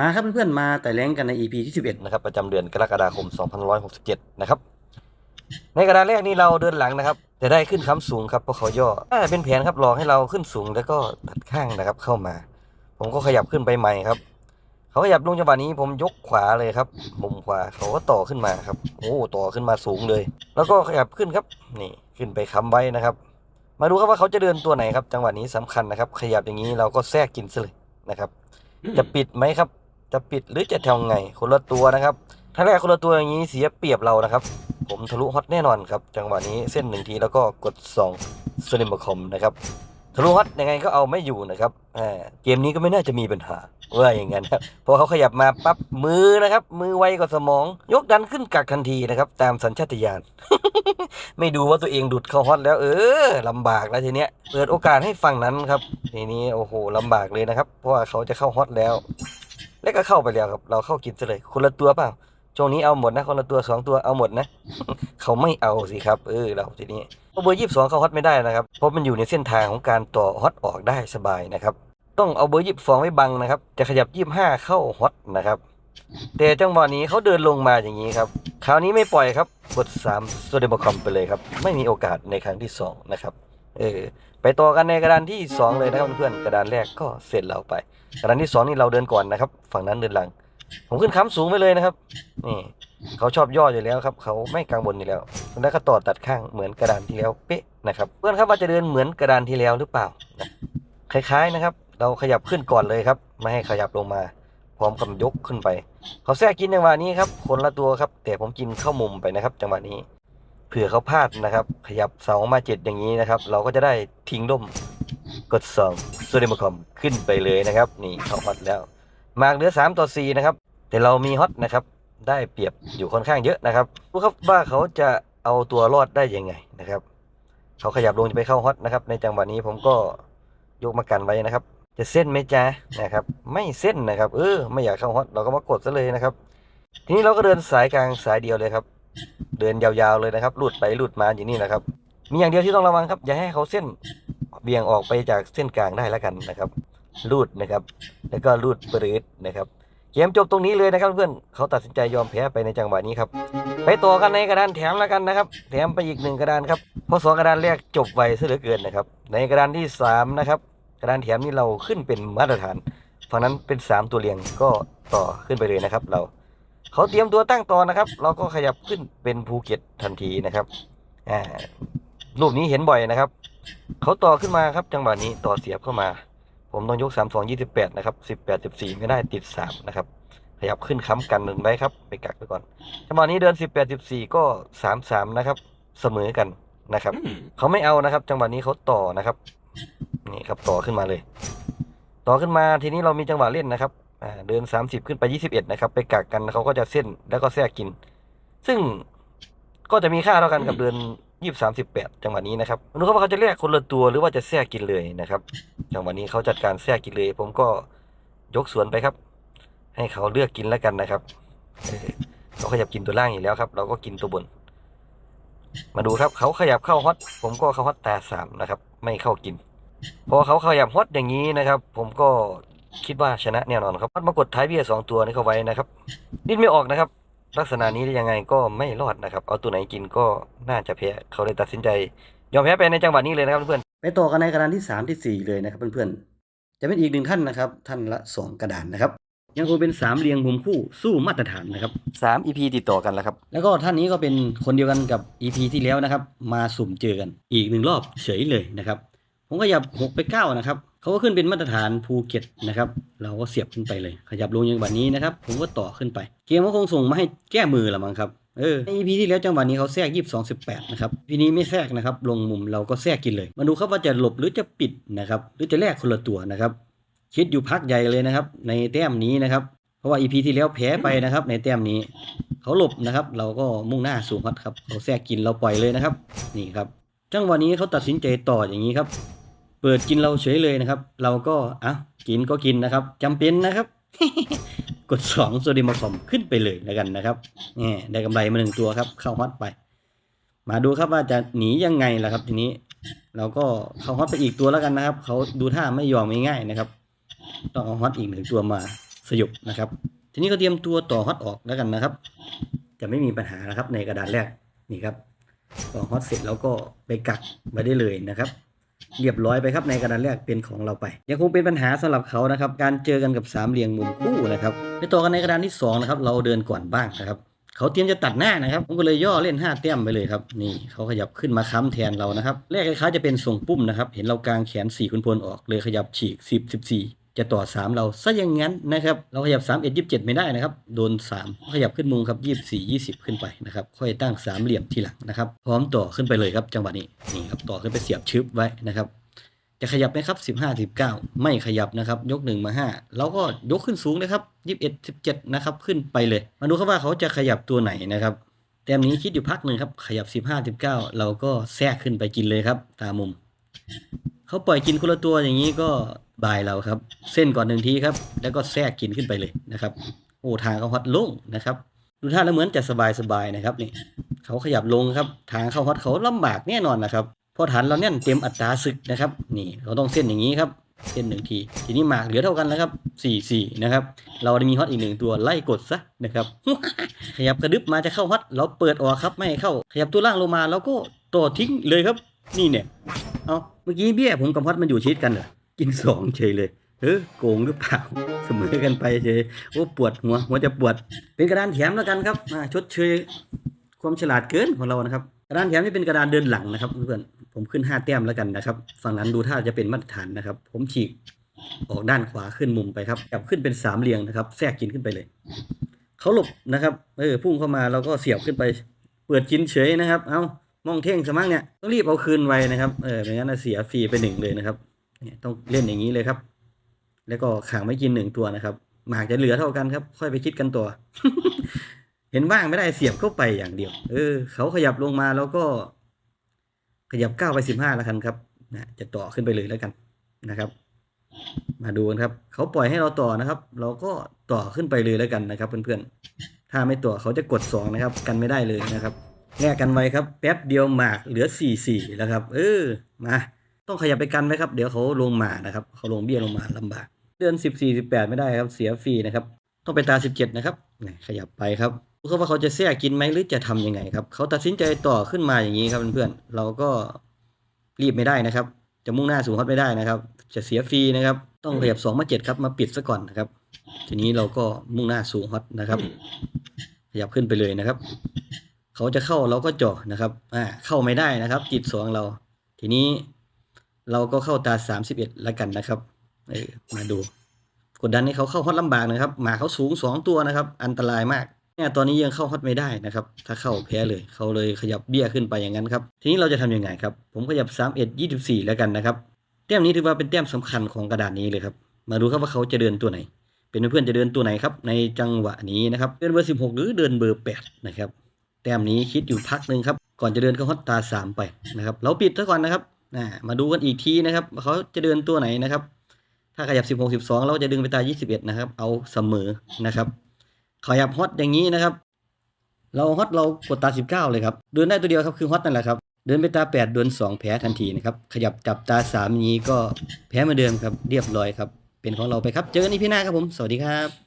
มาครับเพื่อนๆมาแต่แรงกันใน EP ที่ 11 นะครับ ประจำเดือนกรกฎาคม 2567 นะครับ ในกระดานแรกนี้เราเดินหลังนะครับ แต่ได้ขึ้นค้ำสูงครับเพราะเขาย่ออ่าเป็นแผนครับหลอกให้เราขึ้นสูงแล้วก็ตัดข้างนะครับเข้ามา ผมก็ขยับขึ้นไปใหม่ครับ เขาขยับลงจังหวะนี้ผมยกขวาเลยครับมุมขวาเขาก็ต่อขึ้นมาครับโอ้ต่อขึ้นมาสูงเลย แล้วก็ขยับขึ้นครับนี่ขึ้นไปค้ำไว้นะครับ มาดูครับว่าเขาจะเดินตัวไหนครับ จังหวะนี้สำคัญนะครับ ขยับอย่างนี้เราก็แทรกกินซะเลยนะครับ จะปิดไหมครับ จะปิดหรือจะทำไง คนละตัวนะครับ ถ้าแรกคนละตัวอย่างนี้เสียเปรียบเรานะครับ ผมทะลุฮอตแน่นอนครับ จังหวะนี้เส้นหนึ่งทีแล้วก็กด2สลิมคอมนะครับทะลุฮอตยังไงก็เอาไม่อยู่นะครับเกมนี้ก็ไม่น่าจะมีปัญหาว่าอย่างนั้นครับพอเขาขยับมาปั๊บมือนะครับ มือไวกว่าสมอง ยกดันขึ้นกักทันทีนะครับ ตามสัญชาตญาณไม่ดูว่าตัวเองดุดเข้าฮอตแล้ว เออลำบากแล้วทีเนี้ยเปิดโอกาสให้ฝั่งนั้นครับทีนี้โอ้โหลำบากเลยนะครับ เพราะว่าเขาจะเข้าฮอตแล้ว แล้วก็เข้าไปแล้วครับ เราเข้ากินซะเลย คนละตัวเปล่าช่วงนี้เอาหมดนะ คนละตัวสองตัวเอาหมดนะ เขาไม่เอาสิครับ เออเราทีนี้เบอร์ยี่สิบสองเขาฮอตไม่ได้นะครับ เพราะมันอยู่ในเส้นทางของการต่อฮอตออกได้สบายนะครับ ต้องเอาเบอร์ยี่สิบสองไว้บังนะครับ จะขยับยี่สิบห้าเข้าฮอตนะครับแต่จังหวะนี้เขาเดินลงมาอย่างนี้ครับ คราวนี้ไม่ปล่อยครับ กด3โซเดมคอมไปเลยครับ ไม่มีโอกาสในครั้งที่สองนะครับ เออไปต่อกันในกระดานที่สองเลยนะครับเพื่อนๆกระดานแรกก็เสร็จเราไป กระดานที่สองนี่เราเดินก่อนนะครับ ฝั่งนั้นเดินหลัง ผมขึ้นค้ำสูงไปเลยนะครับนี่เขาชอบย่ออยู่แล้วครับ เขาไม่กังวลอยู่แล้วแล้วก็ต่อตัดข้างเหมือนกระดานที่แล้วเป๊ะนะครับเพื่อนครับว่าจะเดินเหมือนกระดานที่แล้วหรือเปล่านะคล้ายๆนะครับ เราขยับขึ้นก่อนเลยครับไม่ให้ขยับลงมา พร้อมกับยกขึ้นไป เขาแทรกกินจังหวะนี้ครับคนละตัวครับ แต่ผมกินเข้ามุมไปนะครับ จังหวะนี้ เผื่อเขาพลาดนะครับ ขยับเสามาเจ็ดอย่างนี้นะครับ เราก็จะได้ทิ้งล่มกดสองโซเดมคอมขึ้นไปเลยนะครับนี่เข้าฮอตแล้ว มากเหลือสามต่อสี่นะครับ แต่เรามีฮอตนะครับ ได้เปรียบอยู่ค่อนข้างเยอะนะครับดูครับว่าเขาจะเอาตัวรอดได้ยังไงนะครับ เขาขยับลงจะไปเข้าฮอตนะครับ ในจังหวะนี้ผมก็ยกมากันไว้นะครับ จะเส้นไหมจ๊ะนะครับ ไม่เส้นนะครับ เออไม่อยากเข้าฮอตเราก็มากดซะเลยนะครับ ทีนี้เราก็เดินสายกลางสายเดียวเลยครับ เดินยาวๆเลยนะครับหลุดไปหลุดมาอย่างนี้นะครับ มีอย่างเดียวที่ต้องระวังครับ อย่าให้เขาเส้นเบี่ยงออกไปจากเส้นกลางได้แล้วกันนะครับลูดนะครับ แล้วก็ลูดปรืดนะครับเกมจบตรงนี้เลยนะครับเพื่อนเขาตัดสินใจยอมแพ้ไปในจังหวะนี้ครับ ไปต่อกันในกระดานแถมแล้วกันนะครับ แถมไปอีกหนึ่งกระดานครับเพราะสองกระดานแรกจบไวซะเหลือเกินนะครับ ในกระดานที่สามนะครับกระดานแถมนี้เราขึ้นเป็นมาตรฐานฝั่งนั้นเป็นสามตัวเรียงก็ต่อขึ้นไปเลยนะครับ เรา เขาเตรียมตัวตั้งต่อนะครับ เราก็ขยับขึ้นเป็นภูเก็ตทันทีนะครับอ่ารูปนี้เห็นบ่อยนะครับ เขาต่อขึ้นมาครับจังหวะนี้ต่อเสียบเข้ามา ผมต้องยก 3 2 28 นะครับ 18 14 ไม่ได้ติด 3 นะครับ ขยับขึ้นค้ำกันหนึ่งไว้ครับ ไปกักไปก่อน จังหวะนี้เดิน 18 14 ก็ 3 3 นะครับ เสมอกันนะครับ เขาไม่เอานะครับ จังหวะนี้เขาต่อนะครับ นี่ครับต่อขึ้นมาเลย ต่อขึ้นมาทีนี้เรามีจังหวะเล่นนะครับอ่า เดิน 30 ขึ้นไป 21 นะครับ ไปกักกันเขาก็จะเส้นแล้วก็แทรกกิน ซึ่งก็จะมีค่าเท่ากันกับเดิน20 38จังหวะนี้นะครับไม่รู้ว่าเขาจะแลกคนละตัวหรือว่าจะแทรกกินเลยนะครับ จังหวะนี้เขาจัดการแทรกกินเลย ผมก็ยกสวนไปครับ ให้เขาเลือกกินแล้วกันนะครับเออเขาขยับกินตัวล่างอยู่แล้วครับ เราก็กินตัวบน มาดูครับ เขาขยับเข้าฮอตผมก็เข้าฮอตตาสามนะครับ ไม่เข้ากิน พอเขาขยับฮอตอย่างนี้นะครับ ผมก็ คิดว่าชนะแน่นอนครับมากดท้ายเบี้ยสองตัวนี้เข้าไว้นะครับ ดิ้นไม่ออกนะครับ ลักษณะนี้ได้ยังไงก็ไม่รอดนะครับ เอาตัวไหนกินก็น่าจะแพ้เขาเลยตัดสินใจ ยอมแพ้ไปในจังหวะนี้เลยนะครับเพื่อนไปต่อกันในกระดานที่ 3 ทีสี่4 เลยนะครับเพื่อนๆจะเป็นอีกหนึ่งท่านนะครับ ท่านละ 2 กระดานนะครับยังคงเป็นสามเรียงมุมคู่สู้มาตรฐานนะครับๆสาม EP ติดต่อกันแล้วครับ แล้วก็ท่านนี้ก็เป็นคนเดียวกันกับ EP ที่แล้วนะครับ มาสุ่มเจอกันอีกหนึ่งรอบเฉยเลยนะครับ ผมขยับ6ไป9นะครับ เขาก็ขึ้นเป็นมาตรฐานภูเก็ตนะครับ เราก็เสียบขึ้นไปเลย ขยับลงอย่างแบบนี้นะครับ ผมก็ต่อขึ้นไป เกมก็คงส่งมาให้แก้มือละมั้งครับ เออ ใน EP ที่แล้วจังหวะนี้เขาแทรกยี่สองสิบแปดนะครับพีนี้ไม่แทรกนะครับ ลงมุมเราก็แทรกกินเลย มาดูครับว่าจะหลบหรือจะปิดนะครับ หรือจะแลกคนละตัวนะครับ คิดอยู่พักใหญ่เลยนะครับ ในแต้มนี้นะครับ เพราะว่า EP ที่แล้วแพ้ไปนะครับ ในแต้มนี้ เขาหลบนะครับ เราก็มุ่งหน้าสู่ฮอตครับ เขาแทรกกินเราปล่อยเลยนะครับ นี่ครับ จังหวะนี้เขาตัดสินใจต่ออย่างนี้ครับ ปิดกินเราเฉยเลยนะครับ เราก็อะกินก็กินนะครับจำเป็นนะครับ กด2โซเดียมคอมขึ้นไปเลยแล้วกันนะครับนี่ได้กำไรมาหนึ่งตัวครับ เข้าฮอตไป มาดูครับว่าจะหนียังไงล่ะครับ ทีนี้ เราก็เข้าฮอตไปอีกตัวแล้วกันนะครับเขาดูท่าไม่ยอมง่ายๆนะครับ ต้องเอาฮอตอีกหนึ่งตัวมาสยบนะครับ ทีนี้ก็เตรียมตัวต่อฮอตออกแล้วกันนะครับ จะไม่มีปัญหานะครับในกระดานแรกนี่ครับต่อฮอตเสร็จแล้วก็ไปกักไว้ได้เลยนะครับ เรียบร้อยไปครับในกระดานแรกเป็นของเราไป ยังคงเป็นปัญหาสำหรับเขานะครับการเจอกันกับสามเหลี่ยมมุมคู่นะครับไปต่อกันในกระดานที่สองนะครับเราเดินก่อนบ้างนะครับเขาเตรียมจะตัดหน้านะครับผมก็เลยย่อเล่น 5 แต้มไปเลยครับนี่เขาขยับขึ้นมาค้ำแทนเรานะครับแรกคล้ายๆจะเป็นส่งปุ้มนะครับเห็นเรากางแขน4คุณพลออกเลยขยับฉีก 10 14 จะต่อ 3 เราซะอย่างงั้นนะครับ เราขยับ 3 1 27 ไม่ได้นะครับ โดน 3 ขยับขึ้นมุมครับ 24 20 ขึ้นไปนะครับ ค่อยตั้งสามเหลี่ยมทีหลังนะครับ พร้อมต่อขึ้นไปเลยครับ จังหวะนี้นี่ครับต่อขึ้นไปเสียบชึบไว้นะครับ จะขยับไหมครับ15 19 ไม่ขยับนะครับ ยก 1 มา 5 แล้วก็ยกขึ้นสูงนะครับ 21 17 นะครับ ขึ้นไปเลย มาดูครับว่าเขาจะขยับตัวไหนนะครับแต้มนี้คิดอยู่พักหนึ่งครับ ขยับ 15 19 เราก็แทรกขึ้นไปกินเลยครับ ตามมุม เขาปล่อยกินคนละตัวอย่างนี้ก็บายเราครับ เส้นก่อนหนึ่งทีครับ แล้วก็แทรกกินขึ้นไปเลยนะครับ โอ้ทางเขาฮอตลงนะครับดูท่าแล้วเหมือนจะสบายสบายๆนะครับนี่เขาขยับลงครับ ทางเข้าฮอตเขาลำบากแน่นอนนะครับพราะฐานเราเนี่ยเต็มอัตราศึกนะครับ นี่เราต้องเส้นอย่างนี้ครับเส้นหนึ่งทีทีนี้หมากเหลือเท่ากันแล้วครับสี่สี่นะครับ เราได้มีฮอตอีกหนึ่งตัวไล่กดซะนะครับขยับกระดึบมาจะเข้าฮอตเราเปิดออกครับไม่เข้า ขยับตัวล่างลงมาเราก็ต่อทิ้งเลยครับ นี่เนี่ย เอาเมื่อกี้เบี้ยผมกับฮอตมันอยู่ชิดกันเหรอกินสองเฉยเลยเออโกงหรือเปล่าเสมอกันไปเฉยโอ้ปวดหัวหัวจะปวด เป็นกระดานแถมแล้วกันครับอ่าชดเชยความฉลาดเกินของเรานะครับกระดานแถมนี่เป็นกระดานเดินหลังนะครับเพื่อนผมขึ้น5แต้มแล้วกันนะครับฝั่งนั้นดูท่าจะเป็นมาตรฐานนะครับ ผมฉีกออกด้านขวาขึ้นมุมไปครับกลับขึ้นเป็นสามเหลี่ยงนะครับแทรกกินขึ้นไปเลยเขาหลบนะครับเออพุ่งเข้ามาเราก็เสียบขึ้นไป เปิดกินเฉยนะครับ เอ้า มองเท่งสมั่งเนี่ยต้องรีบเอาคืนไวนะครับเออไม่งั้นนะเสียฟรีไปหนึ่งเลยนะครับเนี่ยต้องเล่นอย่างนี้เลยครับ แล้วก็ขังไม่กินหนึ่งตัวนะครับหมากจะเหลือเท่ากันครับ ค่อยไปคิดกันตัว เห็นว่างไม่ได้เสียบเข้าไปอย่างเดียว เออ เขาขยับลงมาแล้วก็ ขยับเก้าไปสิบห้าแล้วกันครับนะจะต่อขึ้นไปเลยแล้วกันนะครับ มาดูกันครับ เขาปล่อยให้เราต่อนะครับ เราก็ต่อขึ้นไปเลยแล้วกันนะครับ เพื่อนๆถ้าไม่ต่อเขาจะกดสองนะครับ กันไม่ได้เลยนะครับ แลกกันไว้ครับ แป๊บเดียวหมากเหลือสี่สี่แล้วครับ เออมาต้องขยับไปกันไว้ครับ เดี๋ยวเขาลงมานะครับเขาลงเบี้ยลงมาลำบาก เดือนสิบสี่สิบแปดไม่ได้ครับเสียฟรีนะครับ ต้องไปตาสิบเจ็ดนะครับขยับไปครับดูครับว่าเขาจะแทรกกินไหมหรือจะทำยังไงครับเขาตัดสินใจต่อขึ้นมาอย่างนี้ครับเพื่อนๆเราก็รีบไม่ได้นะครับ จะมุ่งหน้าสู่ฮอตไม่ได้นะครับ จะเสียฟรีนะครับ ต้องขยับสองมาเจ็ดครับมาปิดซะก่อนนะครับ ทีนี้เราก็มุ่งหน้าสู่ฮอตนะครับ ขยับขึ้นไปเลยนะครับ เขาจะเข้าเราก็จ่อนะครับอ่าเข้าไม่ได้นะครับติดสองเรา ทีนี้เราก็เข้าตาสามสิบเอ็ดแล้วกันนะครับเออมาดู กดดันให้เขาเข้าฮอตลำบากนะครับ หมาเขาสูงสองตัวนะครับ อันตรายมากเนี่ยตอนนี้ยังเข้าฮอตไม่ได้นะครับ ถ้าเข้าแพ้เลยเขาเลยขยับเบี้ยขึ้นไปอย่างนั้นครับ ทีนี้เราจะทำยังไงครับ ผมขยับ 3 1 24 แล้วกันนะครับแต้มนี้ถือว่าเป็นแต้มสำคัญของกระดานนี้เลยครับ มาดูครับว่าเขาจะเดินตัวไหน เป็นเพื่อนจะเดินตัวไหนครับในจังหวะนี้นะครับ เดินเบอร์ 16 หรือเดินเบอร์ 8 นะครับ แต้มนี้คิดอยู่พักหนึ่งครับ ก่อนจะเดินเข้าฮอตตา3ไปนะครับเราปิดซะก่อนนะครับมาดูกันอีกทีนะครับเขาจะเดินตัวไหนนะครับ ถ้าขยับ 16 12 เราจะดึงไปตา 21 นะครับ เอาเสมอนะครับขยับฮอตอย่างนี้นะครับ เราฮอตเรากดตา 19 เลยครับเดินได้ตัวเดียวครับคือฮอตนั่นแหละครับเดินไปตา 8 เดิน 2 แพ้ทันทีนะครับ ขยับจับตา3นี้ก็แพ้เหมาเดิมครับเรียบร้อยครับ เป็นของเราไปครับ เจอกันอีพีหน้าครับผม สวัสดีครับ